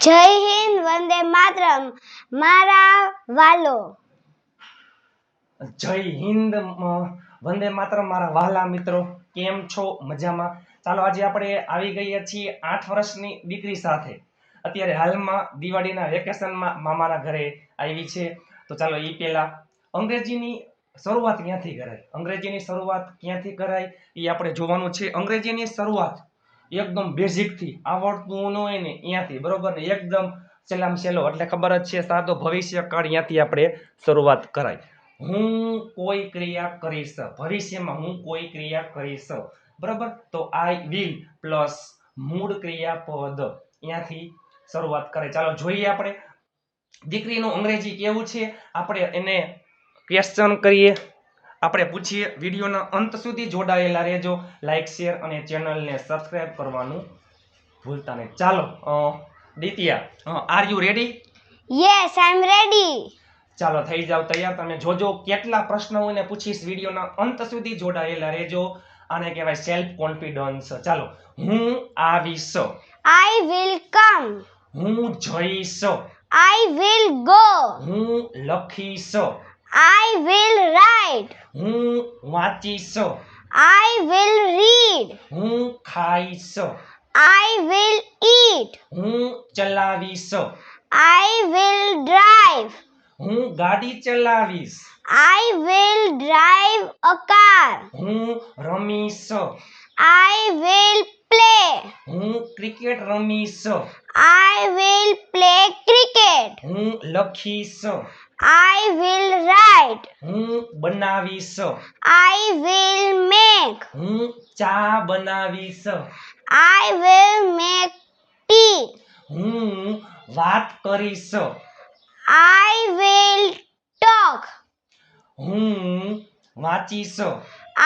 જય હિન્દ, વંદે માતરમ. મારા વાલો. જય હિન્દ વંદે માતરમ, મારા વાલા મિત્રો. કેમ છો? મજામાં? ચાલો, આજે આપણે આવી ગયા છીએ આઠ વર્ષની દીકરી સાથે. અત્યારે હાલમાં દિવાળીના વેકેશનમાં મામાના ઘરે આવી છે. તો ચાલો એ પહેલા અંગ્રેજીની શરૂઆત ક્યાંથી કરાય? અંગ્રેજીની શરૂઆત ક્યાંથી કરાય? એ આપણે જોવાનું છે. અંગ્રેજીની શરૂઆત એકદમ બેઝિકથી આવડતું ન હોય ને અહીંયાથી બરોબર ને? એકદમ સહેલામ સહેલો, એટલે ખબર જ છે, સાદો ભવિષ્ય કાળ ત્યાંથી આપણે શરૂઆત કરાય. હું કોઈ ક્રિયા કરીશ, ભવિષ્યમાં હું કોઈ ક્રિયા કરીશ, બરાબર? તો આઈ વિલ પ્લસ મૂળ ક્રિયાપદ અહીંયાથી શરૂઆત કરે. ચાલો જોઈએ આપણે. દીકરીનું અંગ્રેજી કેવું છે? આપણે એને ક્વેશ્ચન કરીએ. આપણે પૂછીએ વિડીયોના અંત સુધી જોડાયેલા રહેજો. લાઇક શેર અને ચેનલને સબસ્ક્રાઈબ કરવાનું ભૂલતા નહીં. ચાલો Ditya are you ready yes I am ready ચાલો થઈ જાવ તૈયાર. તમે જોજો કેટલા પ્રશ્નો હું પૂછીશ વિડીયોના અંત સુધી જોડાયેલા રહેજો. આને કહેવાય સેલ્ફ કોન્ફિડન્સ ચાલો હું આવીશ. આઈ વિલ કમ હું જઈશ. આઈ વિલ ગો હું લખીશ. આઈ will write. હું વાંચીશ. આઈ will રીડ હું ખાઈશ. આઈ will eat. હું ચલાવીશ. આઈ will ડ્રાઈવ હું ગાડી ચલાવીશ. I will drive a car. હું રમીશ. આઈ will પ્લે હું ક્રિકેટ રમીશ. આઈ will play હું લખીશ. આઈ વિલ રાઇટ હું બનાવીશ. આઈ વિલ મેક હું ચા બનાવીશ. આઈ વિલ મેક ટી હું વાત કરીશ. આઈ વિલ ટોક હું વાંચીશ.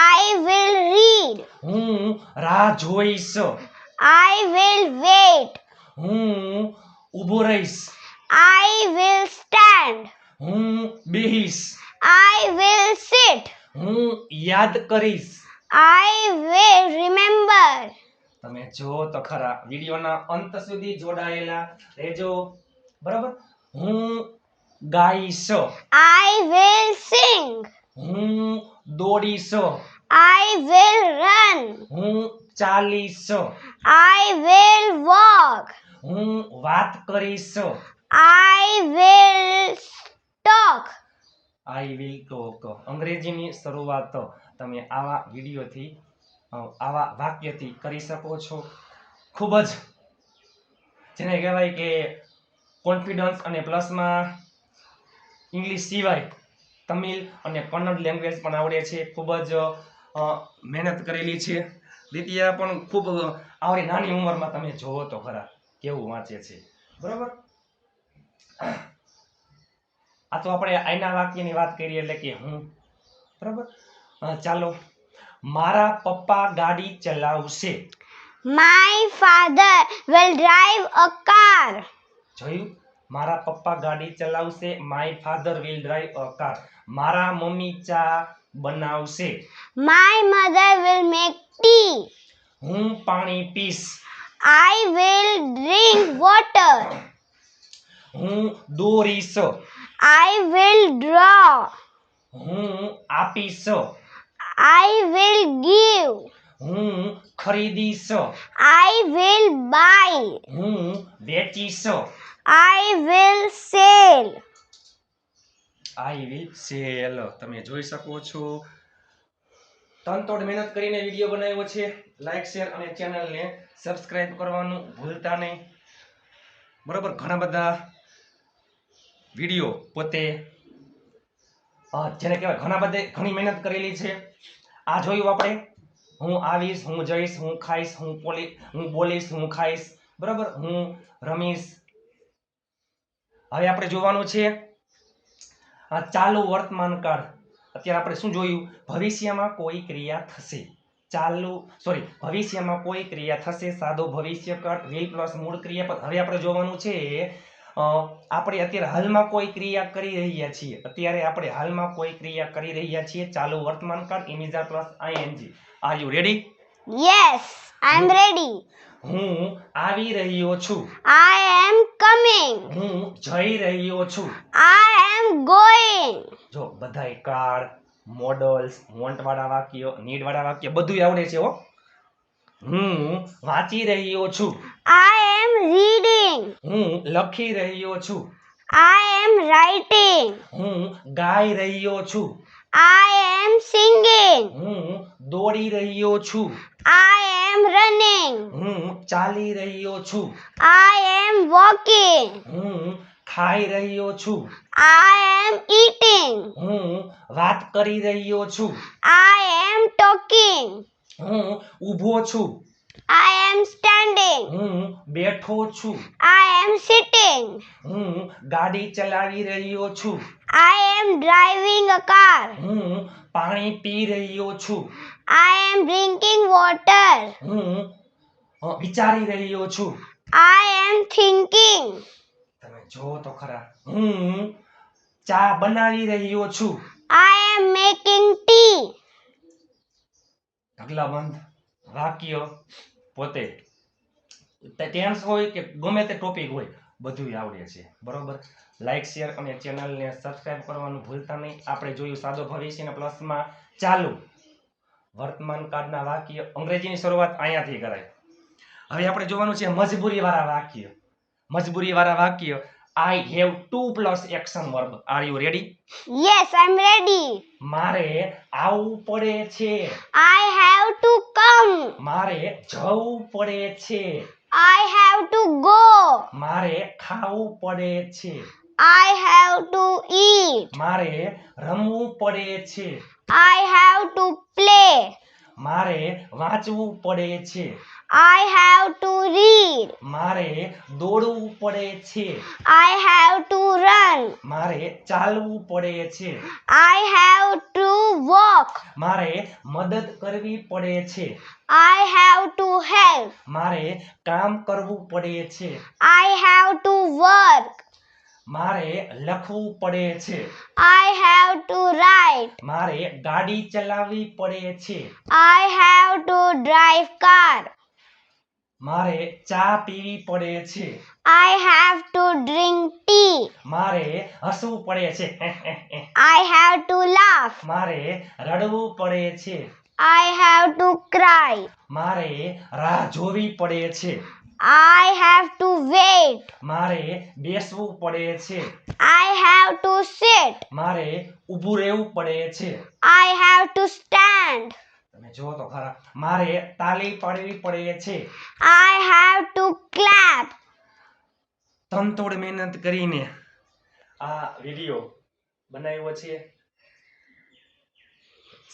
આઈ વિલ રીડ હું રાહ જોઈશ. આઈ વિલ વેઇટ હું ઊભો રહીશ. આઈ will stand. હું બેહીશ. આઈ will sit. હું યાદ કરીશ. આઈ will રિમેમ્બર તમે જો તો ખરા વિડીયોના અંત સુધી જોડાયેલા રહેજો. બરાબર? હું ગાઈશ. આઈ will sing. હું દોડીશ. આઈ will રન હું ચાલીશ. આઈ will walk. હું વાત કરીશ. I will talk I will talk અંગ્રેજીની શરૂઆત તમે આવા વિડીયોથી આવા વાક્યથી કરી શકો છો. ખૂબ જ, જેને કહેવાય કે કોન્ફિડન્સ અને પ્લસમાં ઇંગ્લિશ સિવાય તમિલ અને કન્નડ લેંગ્વેજ પણ આવડે છે. ખૂબ જ મહેનત કરેલી છે. દ્વિતીય પણ ખૂબ આવડી, નાની ઉંમરમાં તમે જોવો તો ખરા, કેવું વાંચે છે. બરોબર? આ તો આપણે આઈના વાક્યની વાત કરીએ એટલે કે હું. બરાબર? અ, ચાલો. મારા પપ્પા ગાડી ચલાવશે. My father will drive a car જોયું? મારા પપ્પા ગાડી ચલાવશે my father will drive a car મારા મમ્મી ચા બનાવશે. My mother will make tea હું પાણી પીશ. આઈ વિલ ડ્રિંક વોટર હું દોરીશ. આઈ વિલ ડ્રો હું આપીશ. આઈ વિલ ગીવ હું ખરીદીશ. આઈ વિલ બાય હું વેચીશ. I will sell I will sell તમે જોઈ શકો છો. તનતોડ મહેનત કરીને વીડિયો બનાવ્યો છે. લાઈક શેર અને ચેનલને સબસ્ક્રાઇબ કરવાનું ભૂલતા નહીં. બરાબર? ઘણા બધા વીડિયો પોતે જેને કહેવાય ઘણા બધે, ઘણી મહેનત કરેલી છે. આ જોયું આપણે? હું આવીશ, હું જઈશ, હું ખાઈશ, હું પોલી, હું બોલીશ, હું ખાઈશ. બરાબર? હું રમીશ. હવે આપણે જોવાનું છે ચાલુ વર્તમાન કાળ. અત્યારે આપણે શું જોયું? ભવિષ્યમાં કોઈ ક્રિયા થશે. ચાલુ સોરી ભવિષ્યમાં કોઈ ક્રિયા થશે. સાદો ભવિષ્યકાળ, વિલ પ્લસ મૂળ ક્રિયાપદ. હવે આપણે જોવાનું છે આપણે અત્યારે હાલમાં કોઈ ક્રિયા કરી રહ્યા છીએ. અત્યારે આપણે હાલમાં કોઈ ક્રિયા કરી રહ્યા છીએ. ચાલુ વર્તમાન કાળ ઇમિઝા plus ING. Are you ready yes I am ready હું આવી રહ્યો છું. આઈ એમ coming. હું જઈ રહ્યો છું. આઈ એમ ગોઈંગ જો બધાય કાર મોડલ્સ વોન્ટ વાળા વાક્ય નીડ વાળા વાક્ય બધું આવડે છે હો. હું વાંચી રહ્યો છું. I am reading. હું લખી રહ્યો છું I am writing. હું ગાઈ રહ્યો છું I am singing. હું દોડી રહ્યો છું I am running. હું ચાલી રહ્યો છું I am walking. હું ખાઈ રહ્યો છું I am eating. હું વાત કરી રહ્યો છું I am talking. હું ઊભો છું I am standing. હું બેઠો છું I am sitting. હું ગાડી ચલાવી રહ્યો છું I am driving a car. હું પાણી પી રહ્યો છું I am drinking water. હું અ, વિચારી રહ્યો છું I am thinking. તમે જો તો ખરા હું ચા બનાવી રહ્યો છું I am making tea. ઢગલાબંધ વાક્ય પોતે ટેન્સ હોય કે ગમે તે ટોપિક હોય બધું આવડે છે. બરોબર? લાઈક શેર અને ચેનલને સબસ્ક્રાઇબ કરવાનું ભૂલતા નહીં. આપણે જોયું સાદો ભવિષ્યના પ્લસમાં ચાલુ. વર્તમાન કાળના વાક્ય અંગ્રેજીની શરૂઆત અહીંયાથી કરાય. હવે આપણે જોવાનું છે મજબૂરી વાળા વાક્ય. મજબૂરી વાળા વાક્ય I have to plus action verb are you ready yes I am ready મારે આવું પડે છે. I have to come. મારે જવું પડે છે I have to go. મારે ખાવું પડે છે I have to eat. મારે રમવું પડે છે I have to play. મારે વાંચવું પડે છે I have to read. મારે દોડવું પડે છે I have to run. મારે ચાલવું પડે છે I have to walk. મારે મદદ કરવી પડે છે I have to help. મારે કામ કરવું પડે છે I have to work. મારે લખવું પડે છે I have to write. મારે ગાડી ચલાવવી પડે છે I have to drive car. મારે ચા પીવી પડે છે I have to drink tea. મારે હસવું પડે છે I have to laugh. મારે રડવું પડે છે I have to cry. મારે રાહ જોવી પડે છે I have to wait. મારે બેસવું પડે છે I have to sit. મારે ઊભું રહેવું પડે છે I have to stand. તમે જો તો ખરા મારે તાલી પાડવી પડે છે. I have to clap. તનતોડ મહેનત કરીને આ વીડિયો બનાવ્યો છે.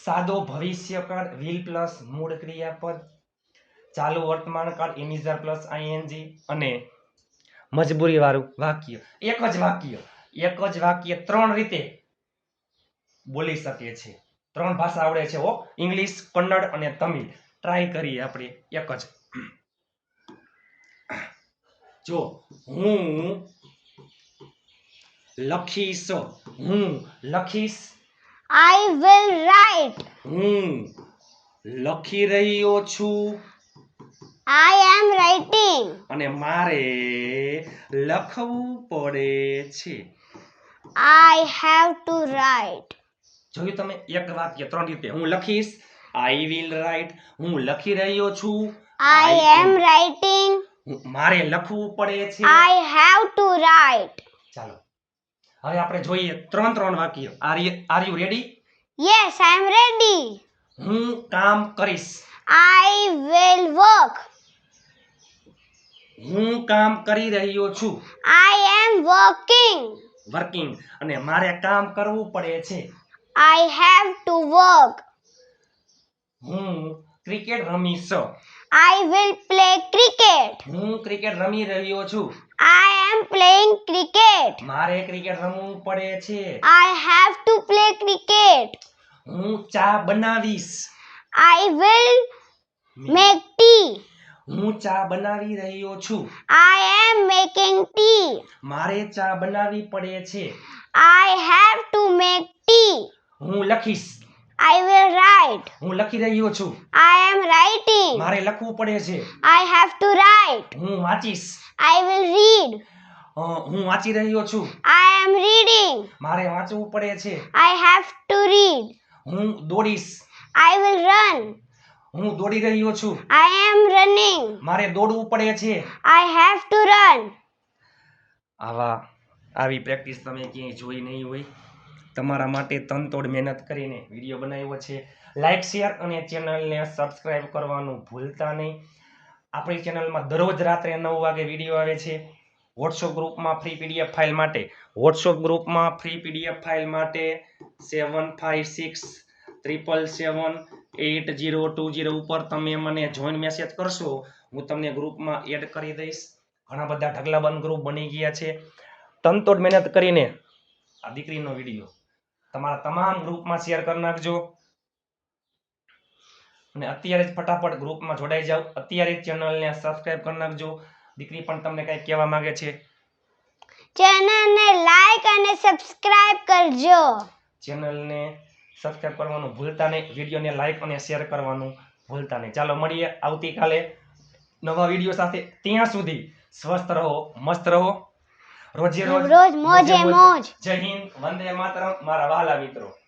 સાદો ભવિષ્યકાળ વિલ પ્લસ મૂળ ક્રિયાપદ ચાલુ વર્તમાન કાળ ઇનિઝર પ્લસ આઈએનજી અને મજબૂરી વાળું વાક્ય. એક જ વાક્ય એક જ વાક્ય ત્રણ રીતે બોલી શકે છે. ત્રણ ભાષા આવડે છે હો. ઇંગ્લિશ કન્નડ અને તમિલ. ટ્રાય કરીએ આપણે એક જ. જો હું લખીશ હું લખીશ. આઈ વિલ રાઈટ હું લખી રહ્યો છું. આઈ એમ રાઇટિંગ અને મારે લખવું પડે છે. I have to write. જોયું તમે એક વાક્ય ત્રણ રીતે હું લખીશ આઈ વિલ રાઇટ હું લખી રહ્યો છું આઈ એમ રાઇટિંગ મારે લખવું પડે છે. આઈ હેવ ટુ રાઇટ ચાલો હવે આપણે જોઈએ ત્રણ ત્રણ વાક્ય. Are are you ready yes I am ready હું કામ કરીશ. આઈ વિલ વર્ક હું કામ કરી રહ્યો છું. આઈ એમ વર્કિંગ વર્કિંગ અને મારે કામ કરવું પડે છે. I have to work. હું ક્રિકેટ રમીશ I will play cricket. હું ક્રિકેટ રમી રહ્યો છું I am playing cricket. મારે ક્રિકેટ રમવું પડે છે I have to play cricket. હું ચા બનાવીશ I will make tea. હું ચા બનાવી રહ્યો છું I am making tea. મારે ચા બનાવી પડે છે I have to make tea. હું લખીશ I will write. હું લખી રહ્યો છું I am writing. મારે લખવું પડે છે I have to write. હું વાંચીશ I will read. અ, હું વાંચી રહ્યો છું I am reading. મારે વાંચવું પડે છે I have to read. હું દોડીશ I will run. હું દોડી રહ્યો છું I am running. મારે દોડવું પડે છે I have to run. આવા આવી પ્રેક્ટિસ તમે ક્યાંય જોઈ નહીં હોય તમારા માટે તનતોડ મહેનત કરીને વીડિયો બનાવ્યો છે. લાઇક શેર અને ચેનલને સબસ્ક્રાઈબ કરવાનું ભૂલતા નહીં. આપણી ચેનલમાં દરરોજ રાત્રે નવ વાગે વીડિયો આવે છે. વોટ્સઅપ ગ્રુપમાં ફ્રી પીડીએફ ફાઇલ માટે. વોટ્સઅપ ગ્રુપમાં ફ્રી પીડીએફ ફાઇલ માટે seven five six triple seven eight zero two zero ઉપર તમે મને જોઈન મેસેજ કરશો. હું તમને ગ્રુપમાં એડ કરી દઈશ. ઘણા બધા ઢગલાબંધ ગ્રુપ બની ગયા છે. તનતોડ મહેનત કરીને આ દીકરીનો વીડિયો તમારા તમામ ગ્રુપમાં શેર કરી નાખજો. અને અત્યારે જ ફટાફટ ગ્રુપમાં જોડાઈ જાઓ. અત્યારે જ ચેનલને સબસ્ક્રાઇબ કરી નાખજો. દીકરી પણ તમને કંઈ કહેવા માંગે છે. ચેનલને લાઈક અને સબસ્ક્રાઇબ કરજો. ચેનલને સબસ્ક્રાઇબ કરવાનું ભૂલતા નહીં. વિડીયોને લાઈક અને શેર કરવાનું ભૂલતા નહીં. ચાલો મળીએ આવતીકાલે નવા વીડિયો સાથે. ત્યાં સુધી સ્વસ્થ રહો મસ્ત રહો. રોજ રોજ મોજે. મોજ. જય હિન્દ વંદે માતરમ મારા વહાલા મિત્રો.